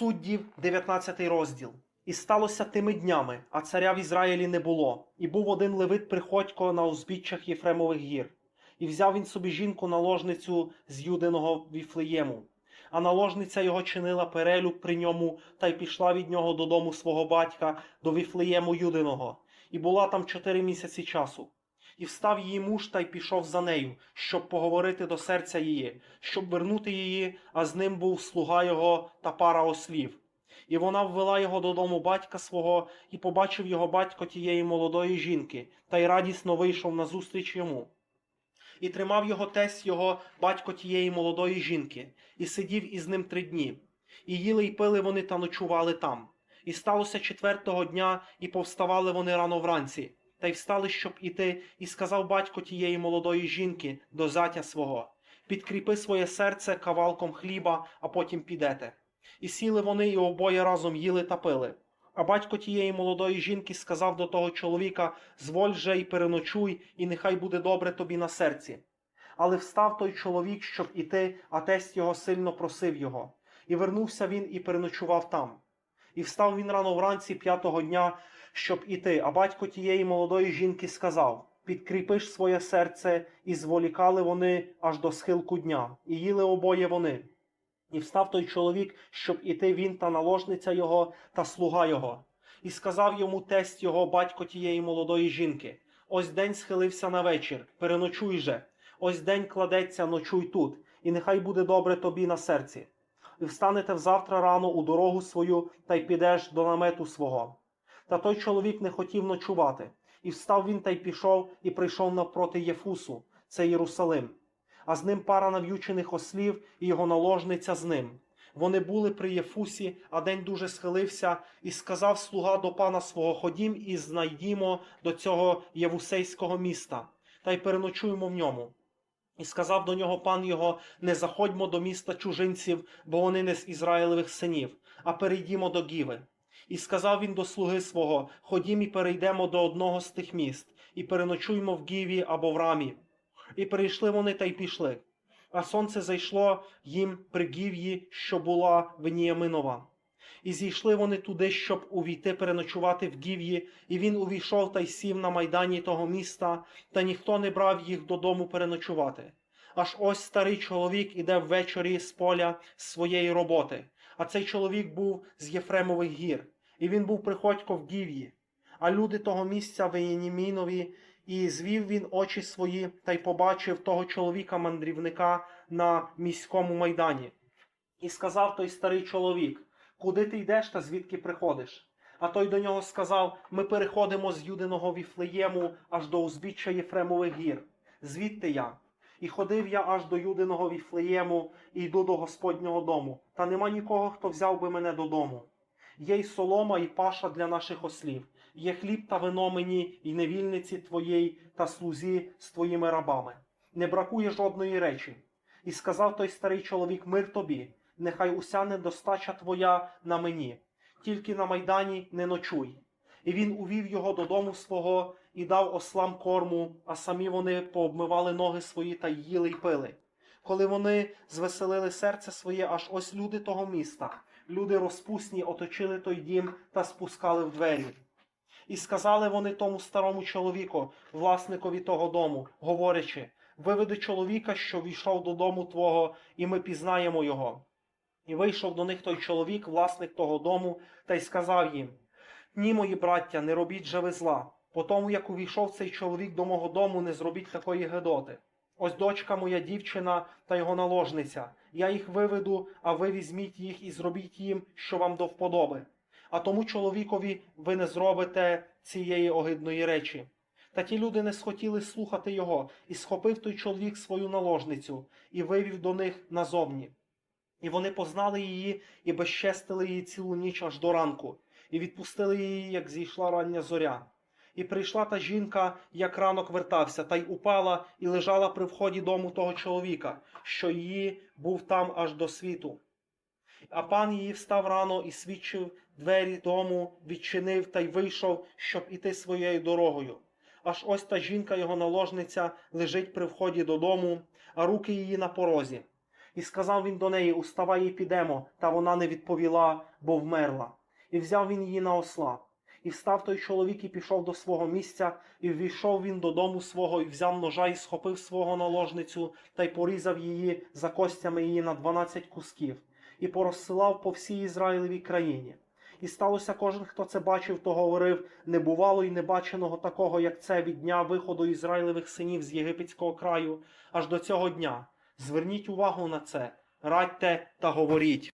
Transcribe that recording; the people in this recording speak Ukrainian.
Суддів, 19 розділ. І сталося тими днями, а царя в Ізраїлі не було, і був один левит приходько на узбіччях Єфремових гір. І взяв він собі жінку наложницю з Юдиного Віфлеєму. А наложниця його чинила перелюб при ньому, та й пішла від нього додому свого батька до Віфлеєму Юдиного, і була там чотири місяці часу. І встав її муж та й пішов за нею, щоб поговорити до серця її, щоб вернути її, а з ним був слуга його та пара ослів. І вона ввела його додому батька свого, і побачив його батько тієї молодої жінки, та й радісно вийшов назустріч йому. І тримав його тесть його батько тієї молодої жінки, і сидів із ним три дні. І їли й пили вони та ночували там. І сталося четвертого дня, і повставали вони рано вранці, та й встали, щоб іти, і сказав батько тієї молодої жінки до затя свого: Підкріпи своє серце кавалком хліба, а потім підете. І сіли вони, і обоє разом їли та пили. А батько тієї молодої жінки сказав до того чоловіка: Зволь же і переночуй, і нехай буде добре тобі на серці. Але встав той чоловік, щоб іти, а тесть його сильно просив його. І вернувся він і переночував там. І встав він рано вранці п'ятого дня, щоб іти, а батько тієї молодої жінки сказав: Підкріпиш своє серце, і зволікали вони аж до схилку дня, і їли обоє вони. І встав той чоловік, щоб іти він та наложниця його та слуга його. І сказав йому тесть його батько тієї молодої жінки: Ось день схилився на вечір, переночуй же. Ось день кладеться, ночуй тут, і нехай буде добре тобі на серці. І встанете взавтра рано у дорогу свою та й підеш до намету свого. Та той чоловік не хотів ночувати, і встав він та й пішов, і прийшов навпроти Єфусу, це Єрусалим а з ним пара нав'ючених ослів і його наложниця з ним. Вони були при Єфусі, а день дуже схилився, і сказав слуга до пана свого Ходім і знайдімо до цього Євусейського міста, та й переночуємо в ньому. І сказав до нього пан його: Не заходьмо до міста чужинців, бо вони не з Ізраїлевих синів, а перейдімо до Гіви. І сказав він до слуги свого: Ходім і перейдемо до одного з тих міст, і переночуймо в Гіві або в рамі. І перейшли вони та й пішли. А сонце зайшло їм при гів'ї, що була Веніяминова. І зійшли вони туди, щоб увійти переночувати в гів'ї, і він увійшов та й сів на майдані того міста, та ніхто не брав їх додому переночувати. Аж ось старий чоловік іде ввечері з поля своєї роботи. А цей чоловік був з Єфремових гір, і він був приходько в гів'ї. А люди того місця Веєнімінові і звів він очі свої та й побачив того чоловіка мандрівника на міському майдані. І сказав той старий чоловік: Куди ти йдеш та звідки приходиш? А той до нього сказав: Ми переходимо з Юдиного Віфлеєму аж до узбіччя Єфремових гір. Звідти я. І ходив я аж до Юдиного Віфлеєму і йду до Господнього дому. Та нема нікого, хто взяв би мене додому. Є й солома, і паша для наших ослів, є хліб та вино мені, і невільниці твоєї та слузі з твоїми рабами. Не бракує жодної речі. І сказав той старий чоловік мир тобі, нехай уся недостача твоя на мені, тільки на майдані не ночуй. І він увів його додому свого і дав ослам корму, а самі вони пообмивали ноги свої та їли й пили. Коли вони звеселили серце своє, аж ось люди того міста, люди розпусні оточили той дім та спускали в двері. І сказали вони тому старому чоловіку, власникові того дому, говорячи: виведи чоловіка, що війшов додому твого, і ми пізнаємо його. І вийшов до них той чоловік, власник того дому, та й сказав їм: Ні, мої браття, не робіть же ви зла. По тому, як увійшов цей чоловік до мого дому, не зробіть такої гедоти. Ось дочка моя дівчина та його наложниця. Я їх виведу, а ви візьміть їх і зробіть їм, що вам до вподоби. А тому чоловікові ви не зробите цієї огидної речі. Та ті люди не схотіли слухати його, і схопив той чоловік свою наложницю і вивів до них назовні. І вони познали її і безчестили її цілу ніч аж до ранку, і відпустили її, як зійшла рання зоря. І прийшла та жінка, як ранок вертався, та й упала і лежала при вході дому того чоловіка, що її був там аж до світу. А пан її встав рано і свідчив двері дому, відчинив та й вийшов, щоб іти своєю дорогою. Аж ось та жінка, його наложниця, лежить при вході додому, а руки її на порозі. І сказав він до неї: Уставай і підемо. Та вона не відповіла, бо вмерла. І взяв він її на осла. І встав той чоловік і пішов до свого місця, і ввійшов він додому свого, і взяв ножа, і схопив свого наложницю, та й порізав її за костями її на дванадцять кусків, і порозсилав по всій Ізраїлевій країні. І сталося кожен, хто це бачив, то говорив: не бувало й не баченого такого, як це від дня виходу Ізраїлевих синів з єгипетського краю, аж до цього дня. Зверніть увагу на це, радьте та говоріть.